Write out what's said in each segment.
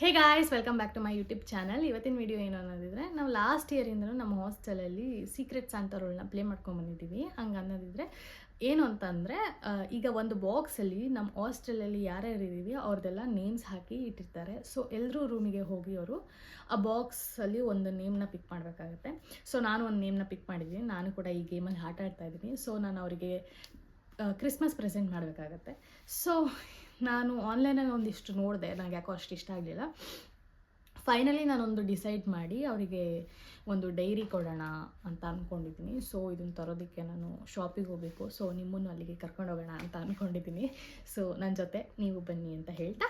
Hey guys welcome back to my YouTube channel ಇವತ್ತಿನ video ಏನು ಅನ್ನೋದಿದ್ರೆ, ನಾವು ಲಾಸ್ಟ್ ಇಯರಿಂದನೂ ನಮ್ಮ ಹಾಸ್ಟೆಲಲ್ಲಿ ಸೀಕ್ರೆಟ್ಸ್ ಅಂತ ರೋಲ್ನ ಪ್ಲೇ ಮಾಡ್ಕೊಂಡು ಬಂದಿದ್ದೀವಿ ಹಂಗೆ ಅನ್ನೋದಿದ್ರೆ, ಏನು ಅಂತಂದರೆ ಈಗ ಒಂದು ಬಾಕ್ಸಲ್ಲಿ ನಮ್ಮ ಹಾಸ್ಟೆಲಲ್ಲಿ ಯಾರ್ಯಾರು ಇದ್ದೀವಿ ಅವ್ರದ್ದೆಲ್ಲ ನೇಮ್ಸ್ ಹಾಕಿ ಇಟ್ಟಿರ್ತಾರೆ. ಸೊ ಎಲ್ಲರೂ ರೂಮಿಗೆ ಹೋಗಿ ಅವರು ಆ ಬಾಕ್ಸಲ್ಲಿ ಒಂದು ನೇಮ್ನ ಪಿಕ್ ಮಾಡಬೇಕಾಗತ್ತೆ. ಸೊ ನಾನು ಒಂದು ನೇಮ್ನ ಪಿಕ್ ಮಾಡಿದ್ದೀನಿ. ನಾನು ಕೂಡ ಈ ಗೇಮಲ್ಲಿ ಆಟ ಆಡ್ತಾ ಇದ್ದೀನಿ. ಸೊ ನಾನು ಅವರಿಗೆ ಕ್ರಿಸ್ಮಸ್ ಪ್ರೆಸೆಂಟ್ ಮಾಡಬೇಕಾಗತ್ತೆ. ಸೊ ನಾನು ಆನ್ಲೈನಲ್ಲಿ ಒಂದಿಷ್ಟು ನೋಡಿದೆ ನನಗೆ ಯಾಕೋ ಅಷ್ಟು ಇಷ್ಟ ಆಗಲಿಲ್ಲ. ಫೈನಲಿ ನಾನೊಂದು ಡಿಸೈಡ್ ಮಾಡಿ ಅವರಿಗೆ ಒಂದು ಡೈರಿ ಕೊಡೋಣ ಅಂತ ಅಂದ್ಕೊಂಡಿದ್ದೀನಿ ಸೊ ಇದನ್ನು ತರೋದಕ್ಕೆ ನಾನು ಶಾಪಿಗೆ ಹೋಗಬೇಕು. ಸೊ ನಿಮ್ಮನ್ನು ಅಲ್ಲಿಗೆ ಕರ್ಕೊಂಡು ಹೋಗೋಣ ಅಂತ ಅಂದ್ಕೊಂಡಿದ್ದೀನಿ ಸೊ ನನ್ನ ಜೊತೆ ನೀವು ಬನ್ನಿ ಅಂತ ಹೇಳ್ತಾ,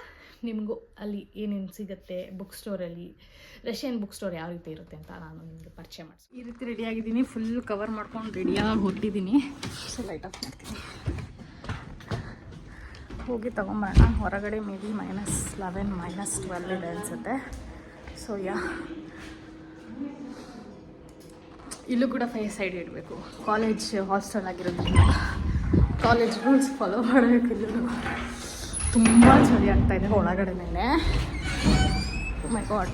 ನಿಮಗೂ ಅಲ್ಲಿ ಏನೇನು ಸಿಗುತ್ತೆ ಬುಕ್ ಸ್ಟೋರಲ್ಲಿ ರಷ್ಯನ್ ಬುಕ್ ಸ್ಟೋರ್ ಯಾವ ರೀತಿ ಇರುತ್ತೆ ಅಂತ ನಾನು ನಿಮಗೆ ಪರಿಚಯ ಮಾಡಿಸಿ ಈ ರೀತಿ ರೆಡಿಯಾಗಿದ್ದೀನಿ ಫುಲ್ ಕವರ್ ಮಾಡ್ಕೊಂಡು ರೆಡಿಯಾಗಿ ಹೊಟ್ಟಿದ್ದೀನಿ ಸೊ ಲೈಟ್ ಆಫ್ ಮಾಡ್ತೀನಿ. ಹೋಗಿ ತೊಗೊಂಬರೋಣ. ಹೊರಗಡೆ maybe minus eleven minus twelve ಇದೆ ಅನಿಸುತ್ತೆ. ಸೊ ಯಾ ಇಲ್ಲೂ ಕೂಡ ಫೇಸ್ ಸೈಡ್ ಇಡಬೇಕು. ಕಾಲೇಜ್ ಹಾಸ್ಟೆಲ್ ಆಗಿರೋದ್ರಿಂದ ಕಾಲೇಜ್ ರೂಲ್ಸ್ ಫಾಲೋ ಮಾಡಬೇಕು ಇಲ್ಲೂ ತುಂಬ ಚಳಿ ಆಗ್ತಾ ಇದೆ ಒಳಗಡೆ ಮೇಲೆ. My god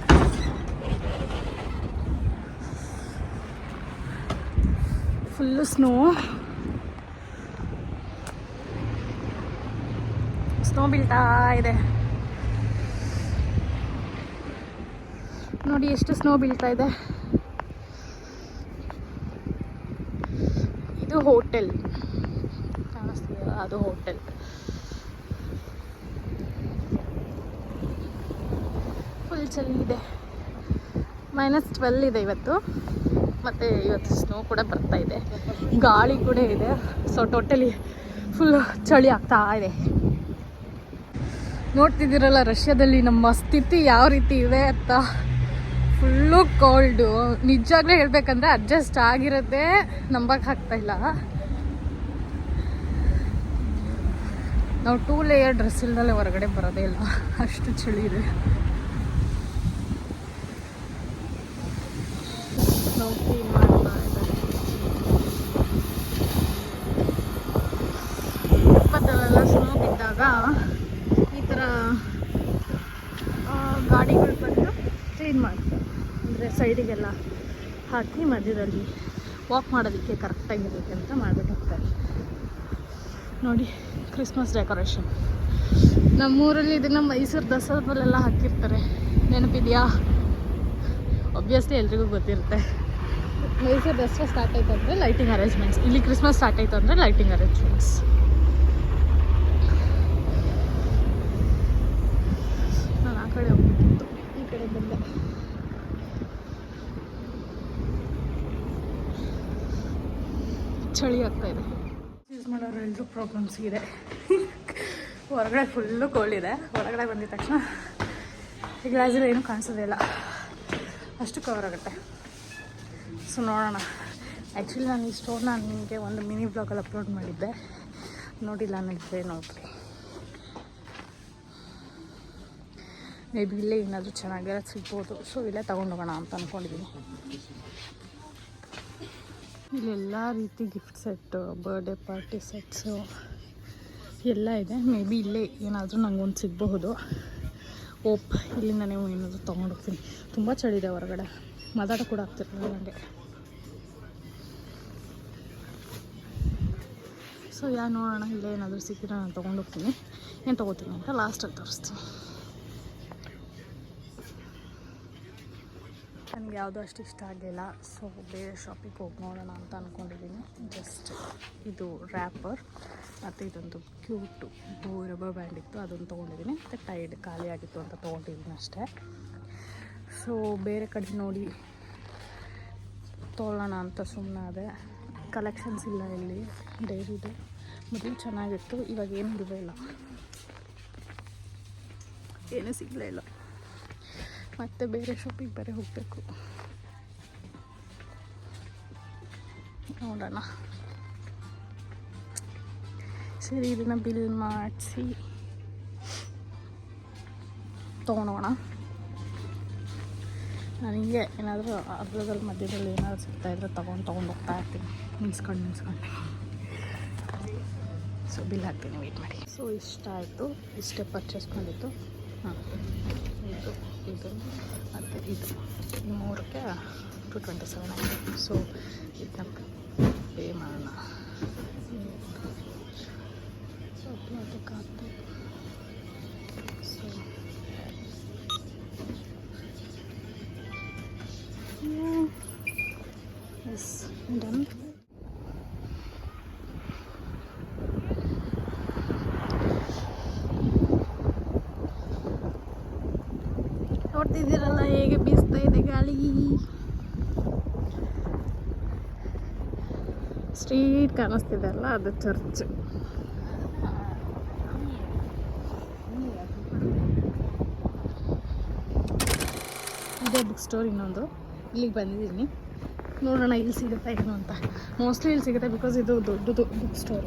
full snow snow ಬೀಳ್ತಾ ಇದೆ. ನೋಡಿ ಎಷ್ಟು ಸ್ನೋ ಬೀಳ್ತಾ ಇದೆ. ಇದು ಹೋಟೆಲ್. ಅದು ಹೋಟೆಲ್. ಫುಲ್ ಚಳಿ ಇದೆ. ಮೈನಸ್ ಟ್ವೆಲ್ ಇದೆ ಇವತ್ತು. ಮತ್ತು ಇವತ್ತು ಸ್ನೋ ಕೂಡ ಬರ್ತಾ ಇದೆ. ಗಾಳಿ ಕೂಡ ಇದೆ. ಸೊ ಟೋಟಲಿ ಫುಲ್ ಚಳಿ ಆಗ್ತಾ ಇದೆ. ನೋಡ್ತಿದ್ದೀರಲ್ಲ, ರಷ್ಯಾದಲ್ಲಿ ನಮ್ಮ ಸ್ಥಿತಿ ಯಾವ ರೀತಿ ಇದೆ ಅಂತ. ಫುಲ್ಲು ಕೋಲ್ಡು ನಿಜವಾಗ್ಲೂ ಹೇಳ್ಬೇಕಂದ್ರೆ ಅಡ್ಜಸ್ಟ್ ಆಗಿರೋದೇ ನಂಬಕ್ಕೆ ಆಗ್ತಾ ಇಲ್ಲ. ನಾವು ಟೂ ಲೇಯರ್ ಡ್ರೆಸ್ ಇಲ್ದಲ್ಲೇ ಹೊರಗಡೆ ಬರೋದೇ ಇಲ್ಲ. ಅಷ್ಟು ಚಳಿ ಇದೆ ನಾವು clean ಮಾಡ್ತಾ ಇದ್ದಾರೆ. ಇಪ್ಪತ್ತಲ್ಲೆಲ್ಲ ಸ್ನೋ ಬಿದ್ದಾಗ ಈ ಥರ ಆ, ಗಾಡಿಗಳು ಬಂದು ಕ್ಲೀನ್ ಮಾಡ್ತಾರೆ ಅಂದರೆ ಸೈಡಿಗೆಲ್ಲ ಹಾಕಿ ಮಧ್ಯದಲ್ಲಿ ವಾಕ್ ಮಾಡೋದಕ್ಕೆ ಕರೆಕ್ಟಾಗಿರುತ್ತೆ ಅಂತ ಮಾಡಿಬಿಟ್ಟು ಹೋಗ್ತಾರೆ ನೋಡಿ ಕ್ರಿಸ್ಮಸ್ ಡೆಕೋರೇಷನ್ ನಮ್ಮೂರಲ್ಲಿ ಇದನ್ನು ಮೈಸೂರು ದಸರಾದಲ್ಲೆಲ್ಲ ಹಾಕಿರ್ತಾರೆ. ನೆನಪಿದೆಯಾ? ಒಬ್ವಿಯಸ್ಲಿ ಎಲ್ರಿಗೂ ಗೊತ್ತಿರುತ್ತೆ. ಮೈಸೂರು ದಸರಾ ಸ್ಟಾರ್ಟ್ ಆಯ್ತು ಅಂದರೆ ಲೈಟಿಂಗ್ ಅರೇಂಜ್ಮೆಂಟ್ಸ್ ಇಲ್ಲಿ ಕ್ರಿಸ್ಮಸ್ ಸ್ಟಾರ್ಟ್ ಆಯ್ತು ಅಂದರೆ ಲೈಟಿಂಗ್ ಅರೇಂಜ್ಮೆಂಟ್ಸ್ ನಾನು ಆ ಕಡೆ ಹೋಗ್ಬೇಕಿತ್ತು ಈ ಕಡೆ ಬಂದೆ ಚಳಿ ಆಗ್ತಾ ಇದೆ. ಯೂಸ್ ಮಾಡೋರು ಎಲ್ಲರೂ ಪ್ರಾಬ್ಲಮ್ಸ್ ಇದೆ. ಹೊರಗಡೆ ಫುಲ್ಲು ಕೋಲ್ಡ್ ಇದೆ. ಹೊರಗಡೆ ಬಂದಿದ ತಕ್ಷಣ ಈ ಗ್ಲಾಸಲ್ಲಿ ಏನೂ ಕಾಣಿಸೋದಿಲ್ಲ ಅಷ್ಟು ಕವರ್ ಆಗುತ್ತೆ. ಸೊ ನೋಡೋಣ. ಆ್ಯಕ್ಚುಲಿ ನಾನು ಈ ಸ್ಟೋರ್ನ ನಿಮಗೆ ಒಂದು ಮಿನಿ ಬ್ಲಾಗಲ್ಲಿ ಅಪ್ಲೋಡ್ ಮಾಡಿದ್ದೆ. ನೋಡಿಲ್ಲ ನನಗೆ ನೋಡ್ರಿ ಮೇ ಬಿ ಇಲ್ಲೇ ಏನಾದರೂ ಚೆನ್ನಾಗಿರೋದು ಸಿಗ್ಬೋದು. ಸೊ ಇಲ್ಲೇ ತೊಗೊಂಡೋಗೋಣ ಅಂತ ಅಂದ್ಕೊಂಡಿದ್ದೀನಿ ಇಲ್ಲೆಲ್ಲ ರೀತಿ gift set birthday party sets ಎಲ್ಲ ಇದೆ. ಮೇ ಬಿ ಇಲ್ಲೇ ಏನಾದರೂ ನನಗೊಂದು ಸಿಗಬಹುದು. ಓಪ್ ಇಲ್ಲಿಂದ ನೀವು ಏನಾದರೂ ತೊಗೊಂಡೋಗ್ತೀನಿ. ತುಂಬ ಚಳಿ ಇದೆ ಹೊರಗಡೆ. ಮಾತಾಡ ಕೂಡ ಆಗ್ತಿರಲಿಲ್ಲ ನನಗೆ ಸೊ ಯಾ ನೋಡೋಣ, ಇಲ್ಲೇ ಏನಾದರೂ ಸಿಕ್ಕಿದ್ರೆ ನಾನು ತೊಗೊಂಡೋಗ್ತೀನಿ. ಏನು ತೊಗೋತೀನಿ ಅಂತ ಲಾಸ್ಟಲ್ಲಿ ತೋರಿಸ್ತೀನಿ. ನನಗೆ ಯಾವುದು ಅಷ್ಟು ಇಷ್ಟ ಆಗಲಿಲ್ಲ ಸೊ ಬೇರೆ ಶಾಪಿಗೆ ಹೋಗಿ ನೋಡೋಣ ಅಂತ ಅಂದ್ಕೊಂಡಿದ್ದೀನಿ ಜಸ್ಟ್ ಇದು ರ್ಯಾಪರ್ ಮತ್ತು ಇದೊಂದು ಕ್ಯೂಟು ರಬ್ಬರ್ ಬ್ಯಾಂಡ್ ಇತ್ತು. ಅದನ್ನು ತೊಗೊಂಡಿದ್ದೀನಿ ಮತ್ತು ಟೈಡ್ ಖಾಲಿ ಆಗಿತ್ತು ಅಂತ ತೊಗೊಂಡಿದ್ದೀನಿ ಅಷ್ಟೇ. ಸೊ ಬೇರೆ ಕಡೆ ನೋಡಿ ತೊಗೊಳ್ಳೋಣ ಅಂತ ಸುಮ್ಮನಾದೆ ಕಲೆಕ್ಷನ್ಸ್ ಇಲ್ಲ ಇಲ್ಲಿ. ಡೈರಿದು ಮೊದಲು ಚೆನ್ನಾಗಿತ್ತು. ಇವಾಗ ಏನು ಇರಲಿಲ್ಲ ಏನೂ ಸಿಗಲೇ ಇಲ್ಲ. ಮತ್ತೆ ಬೇರೆ ಶಾಪಿಗೆ ಬೇರೆ ಹೋಗಬೇಕು. ನೋಡೋಣ. ಸರಿ, ಇದನ್ನು ಬಿಲ್ ಮಾಡಿಸಿ. ತೊಗೊಂಡೋಣ ನನಗೆ ಏನಾದರೂ ಅರ್ಧದಲ್ಲಿ ಮಧ್ಯದಲ್ಲಿ ಏನಾದರೂ ಸಿಗ್ತಾಯಿದ್ರೆ ತೊಗೊಂಡು ತೊಗೊಂಡು ಹೋಗ್ತಾ ಇರ್ತೀನಿ. ನಿಲ್ಸ್ಕೊಂಡು ನಿಲ್ಸ್ಕೊಂಡು. ಸೊ ಬಿಲ್ ಹಾಕ್ತೀನಿ ವೇಟ್ ಮಾಡಿ. ಸೊ ಇಷ್ಟ ಆಯಿತು. ಇಷ್ಟೇ ಪರ್ಚೇಸ್ ಮಾಡಿದ್ದು. ಹಾಂ. ಇದು ಇದು. ಮತ್ತು ಇದು. ಮೂರಕ್ಕೆ ಟು ಟ್ವೆಂಟಿ ಸೆವೆನ್ ಆಗಿದೆ. ಸೊ ಇದನ್ನ ಪೇ ನೋಡ್ತಿದ್ದೀರಲ್ಲ, ಹೇಗೆ ಬೀಸ್ತಾ ಇದೆ ಗಾಳಿ. ಸ್ಟ್ರೀಟ್ ಕಾಣಿಸ್ತಿದೆ ಅಲ್ಲ, ಅದು ಚರ್ಚ್. ಇದೇ ಬುಕ್ ಸ್ಟೋರ್ ಇನ್ನೊಂದು. ಇಲ್ಲಿಗೆ ಬಂದಿದ್ದೀನಿ. ನೋಡೋಣ ಇಲ್ಲಿ ಸಿಗುತ್ತಾ ಏನು ಅಂತ. ಮೋಸ್ಟ್ಲಿ ಇಲ್ಲಿ ಸಿಗುತ್ತೆ ಬಿಕಾಸ್ ಇದು ದೊಡ್ಡದು ಬುಕ್ ಸ್ಟೋರ್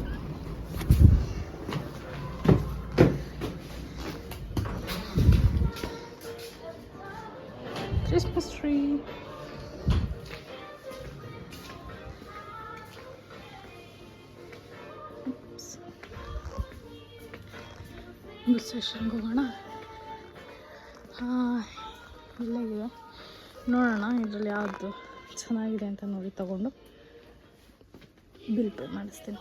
ಸ್ಟೇಷನ್ಗೆ ಹೋಗೋಣ ಹಾಂ ಇಲ್ಲೇ ಇದೆ ನೋಡೋಣ ಇದರಲ್ಲಿ ಯಾವುದು ಚೆನ್ನಾಗಿದೆ ಅಂತ ನೋಡಿ ತಗೊಂಡು ಬಿಲ್ ಪೇ ಮಾಡಿಸ್ತೀನಿ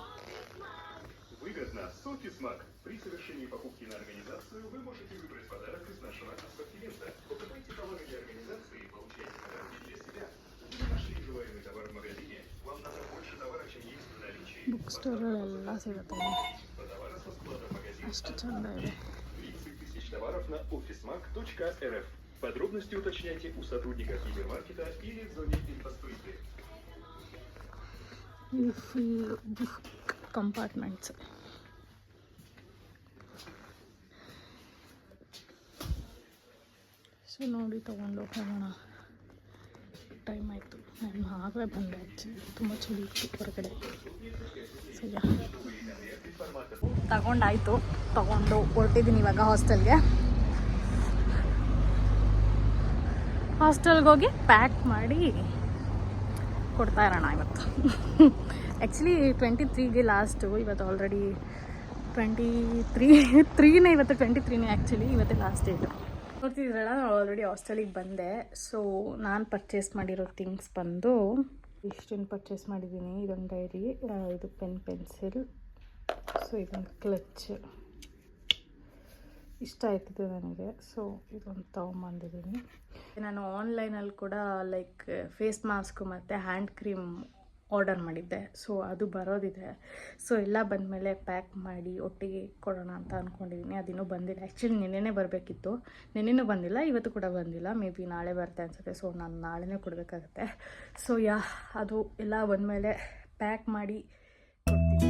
Выгодно. Софи Смак. При совершении покупки на организацию вы можете выбрать подарок из нашего ассортимента. Покупайте товары для организации и получайте подарки для себя. Вы не нашли желаемый товар в магазине? Вам надо больше товара, чем есть в наличии. ಬುಕ್ ಸ್ಟೋರಲ್ಲೆಲ್ಲ ಸಿಗುತ್ತೆ По товаров на officemark.rf. Подробности уточняйте у сотрудников гипермаркета или в зоне инфостойки. ಇದು ಫುಲ್ ಬುಕ್ ಕಂಪಾರ್ಟ್ಮೆಂಟ್ಸ್ ಸೊ ನೋಡಿ ತಗೊಂಡು ಹೋಗೋಣ ಟೈಮ್ ಆಯಿತು. ನಾನು ಆಗಲೇ ಬಂದೆ ಆ್ಯಕ್ಚುಲಿ ತುಂಬ ಚಳಿ ಇತ್ತು ಹೊರಗಡೆ. ಸರಿಯಾ? ತಗೊಂಡಾಯಿತು. ತಗೊಂಡು ಹೊರಟಿದ್ದೀನಿ ಇವಾಗ ಹಾಸ್ಟೆಲ್ಗೆ. ಹಾಸ್ಟೆಲ್ಗೆ ಹೋಗಿ ಪ್ಯಾಕ್ ಮಾಡಿ ಕೊಡ್ತಾ ಇರೋಣ ಇವತ್ತು. ಆ್ಯಕ್ಚುಲಿ ಟ್ವೆಂಟಿ ತ್ರೀಗೆ ಲಾಸ್ಟು ಇವತ್ತು ಆಲ್ರೆಡಿ ಟ್ವೆಂಟಿ ತ್ರೀ ತ್ರೀನೇ ಇವತ್ತು ಟ್ವೆಂಟಿ ತ್ರೀನೇ ಆ್ಯಕ್ಚುಲಿ ಇವತ್ತೇ ಲಾಸ್ಟ್ ಡೇಟು ನೋಡ್ತಿದ್ರಲ್ಲ ನಾನು ಆಲ್ರೆಡಿ ಹಾಸ್ಟೆಲಿಗೆ ಬಂದೆ. ಸೊ ನಾನು ಪರ್ಚೇಸ್ ಮಾಡಿರೋ ಥಿಂಗ್ಸ್ ಬಂದು ಇಷ್ಟನ್ನು ಪರ್ಚೇಸ್ ಮಾಡಿದ್ದೀನಿ ಇದೊಂದು ಡೈರಿ ಇದು ಪೆನ್ ಪೆನ್ಸಿಲ್ ಸೊ ಇದೊಂದು ಕ್ಲಚ್ ಇಷ್ಟ ಆಯ್ತಿದೆ ನನಗೆ. ಸೊ ಇದೊಂದು ತೊಗೊಂಬಂದಿದ್ದೀನಿ ನಾನು ಆನ್ಲೈನಲ್ಲಿ ಕೂಡ ಲೈಕ್ ಫೇಸ್ ಮಾಸ್ಕು ಮತ್ತು ಹ್ಯಾಂಡ್ ಕ್ರೀಮ್ ಆರ್ಡರ್ ಮಾಡಿದ್ದೆ. ಸೊ, ಅದು ಬರೋದಿದೆ. ಸೊ, ಎಲ್ಲ ಬಂದಮೇಲೆ ಪ್ಯಾಕ್ ಮಾಡಿ ಒಟ್ಟಿಗೆ ಕೊಡೋಣ ಅಂತ ಅಂದ್ಕೊಂಡಿದ್ದೀನಿ ಅದಿನ್ನೂ ಬಂದಿಲ್ಲ. ಆ್ಯಕ್ಚುಲಿ ನೆನ್ನೆನೇ ಬರಬೇಕಿತ್ತು. ನೆನ್ನೆನೂ ಬಂದಿಲ್ಲ, ಇವತ್ತು ಕೂಡ ಬಂದಿಲ್ಲ. ಮೇ ಬಿ ನಾಳೆ ಬರುತ್ತೆ ಅನಿಸುತ್ತೆ. ಸೊ ನಾನು ನಾಳೆನೇ ಕೊಡಬೇಕಾಗತ್ತೆ. ಸೊ ಯಾ, ಅದು ಎಲ್ಲ ಬಂದಮೇಲೆ ಪ್ಯಾಕ್ ಮಾಡಿ ಕೊಡ್ತೀನಿ.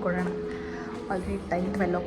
ಸೊ ಹೋಗಿ ಕೊಡೋಣ already time twelve o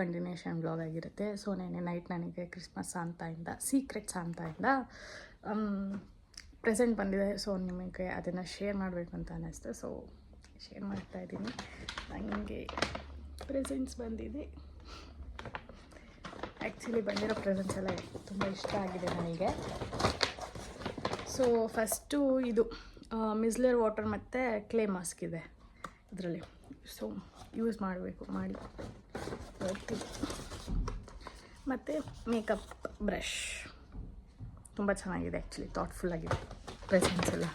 continuation blog ಆಗಿರುತ್ತೆ. ಸೊ ನೆನೆ ನೈಟ್ ನನಗೆ ಕ್ರಿಸ್ಮಸ್ ಸಾಂತಾಯಿಂದ ಸೀಕ್ರೆಟ್ ಸಾಂತಾಯಿಂದ ಪ್ರೆಸೆಂಟ್ ಬಂದಿದೆ. ಸೊ ನಿಮಗೆ ಅದನ್ನು ಶೇರ್ ಮಾಡಬೇಕು ಅಂತ ಅನ್ನಿಸ್ತು ಸೊ ಶೇರ್ ಮಾಡ್ತಾ ಇದ್ದೀನಿ. ನನಗೆ ಪ್ರೆಸೆಂಟ್ಸ್ ಬಂದಿದೆ. ಆ್ಯಕ್ಚುಲಿ ಬಂದಿರೋ ಪ್ರೆಸೆಂಟ್ಸ್ ಎಲ್ಲ ತುಂಬ ಇಷ್ಟ ಆಗಿದೆ ನನಗೆ. ಸೊ ಫಸ್ಟು ಇದು ಮಿಸ್ಲರ್ ವಾಟರ್ ಮತ್ತು ಕ್ಲೇ ಮಾಸ್ಕ್ ಇದೆ. ಇದರಲ್ಲಿ ಸೊ ಯೂಸ್ ಮಾಡಬೇಕು, ಮಾಡಿ. ಓಕೆ ಮತ್ತು ಮೇಕಪ್ ಬ್ರಷ್ ತುಂಬ ಚೆನ್ನಾಗಿದೆ ಆ್ಯಕ್ಚುಲಿ ಥಾಟ್ಫುಲ್ ಆಗಿದೆ. ಪ್ರೆಸೆನ್ಸ್ ಎಲ್ಲ.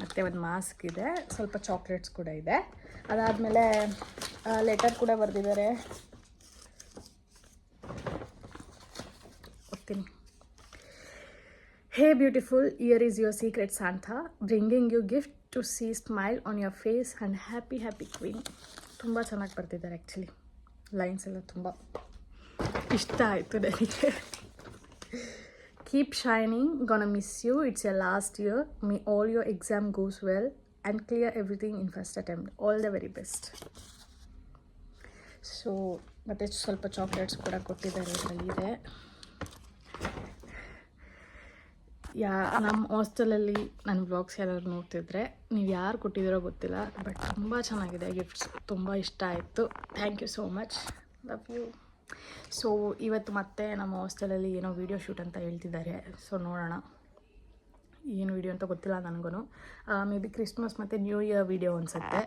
ಮತ್ತು ಒಂದು ಮಾಸ್ಕ್ ಇದೆ. ಸ್ವಲ್ಪ ಚಾಕ್ಲೇಟ್ಸ್ ಕೂಡ ಇದೆ. ಅದಾದಮೇಲೆ ಲೆಟರ್ ಕೂಡ ಬರೆದಿದ್ದಾರೆ. ಓದ್ತೀನಿ. Hey beautiful year is your secret santa bringing you gift to see smile on your face and happy happy queen ತುಂಬ ಚೆನ್ನಾಗಿ ಬರ್ತಿದ್ದಾರೆ ಆ್ಯಕ್ಚುಲಿ ಲೈನ್ಸ್ ಎಲ್ಲ ತುಂಬ ಇಷ್ಟ ಆಯಿತು ನನಗೆ keep shining gonna miss you it's a last year may all your exam goes well and clear everything in first attempt all the very best so ಮತ್ತು ಸ್ವಲ್ಪ ಚಾಕ್ಲೇಟ್ಸ್ ಕೂಡ ಕೊಟ್ಟಿದ್ದಾರೆ ಇದರಲ್ಲಿ ಇದೆ ಯಾ ನಮ್ಮ ಹಾಸ್ಟೆಲಲ್ಲಿ ನನ್ನ ಬ್ಲಾಗ್ಸ್ ಯಾರಾದ್ರು ನೋಡ್ತಿದ್ರೆ, ನೀವು ಯಾರು ಕೊಟ್ಟಿದ್ದೀರೋ ಗೊತ್ತಿಲ್ಲ ಬಟ್ ತುಂಬ ಚೆನ್ನಾಗಿದೆ ಗಿಫ್ಟ್ಸ್ ತುಂಬ ಇಷ್ಟ ಆಯಿತು. Thank you so much love you so ಇವತ್ತು ಮತ್ತೆ ನಮ್ಮ ಹಾಸ್ಟೆಲಲ್ಲಿ ಏನೋ ವೀಡಿಯೋ ಶೂಟ್ ಅಂತ ಹೇಳ್ತಿದ್ದಾರೆ. ಸೊ ನೋಡೋಣ. ಏನು ವೀಡಿಯೋ ಅಂತ ಗೊತ್ತಿಲ್ಲ ನನಗೂ ಮೇ ಬಿ ಕ್ರಿಸ್ಮಸ್ ಮತ್ತು ನ್ಯೂ ಇಯರ್ ವೀಡಿಯೋ ಅನಿಸುತ್ತೆ.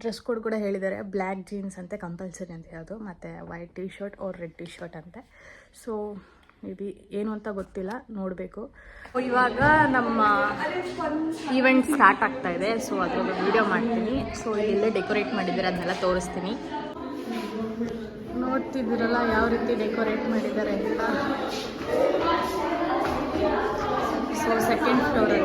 ಡ್ರೆಸ್ ಕೋಡ್ ಕೂಡ ಹೇಳಿದ್ದಾರೆ. ಬ್ಲ್ಯಾಕ್ ಜೀನ್ಸ್ ಅಂತೆ ಕಂಪಲ್ಸರಿ ಅಂತ ಹೇಳೋದು. ಮತ್ತು white T shirt or red T shirt ಅಂತೆ. ಸೊ ಮೇ ಬಿ ಏನು ಅಂತ ಗೊತ್ತಿಲ್ಲ, ನೋಡಬೇಕು. ಇವಾಗ ನಮ್ಮ ಈವೆಂಟ್ ಸ್ಟಾರ್ಟ್ ಆಗ್ತಾ ಇದೆ. ಸೊ ಅದ್ರದ್ದು ವೀಡಿಯೋ ಮಾಡ್ತೀನಿ. ಸೊ ಇಲ್ಲೇ ಡೆಕೋರೇಟ್ ಮಾಡಿದ್ದಾರೆ, ಅದನ್ನೆಲ್ಲ ತೋರಿಸ್ತೀನಿ. ನೋಡ್ತಿದ್ದೀರಲ್ಲ ಯಾವ ರೀತಿ ಡೆಕೋರೇಟ್ ಮಾಡಿದ್ದಾರೆ ಅಂತ. ಸೊ ಸೆಕೆಂಡ್ ಫ್ಲೋರಲ್ಲಿ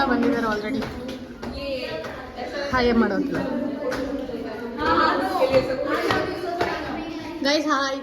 ಇಷ್ಟೊಂದು ಜನ ಬಂದಿದ್ದಾರೆ ಆಲ್ರೆಡಿ ಹಾಯ್ ಮಾಡೋದಿಲ್ಲ ಗೈಸ್ ಹಾಯ್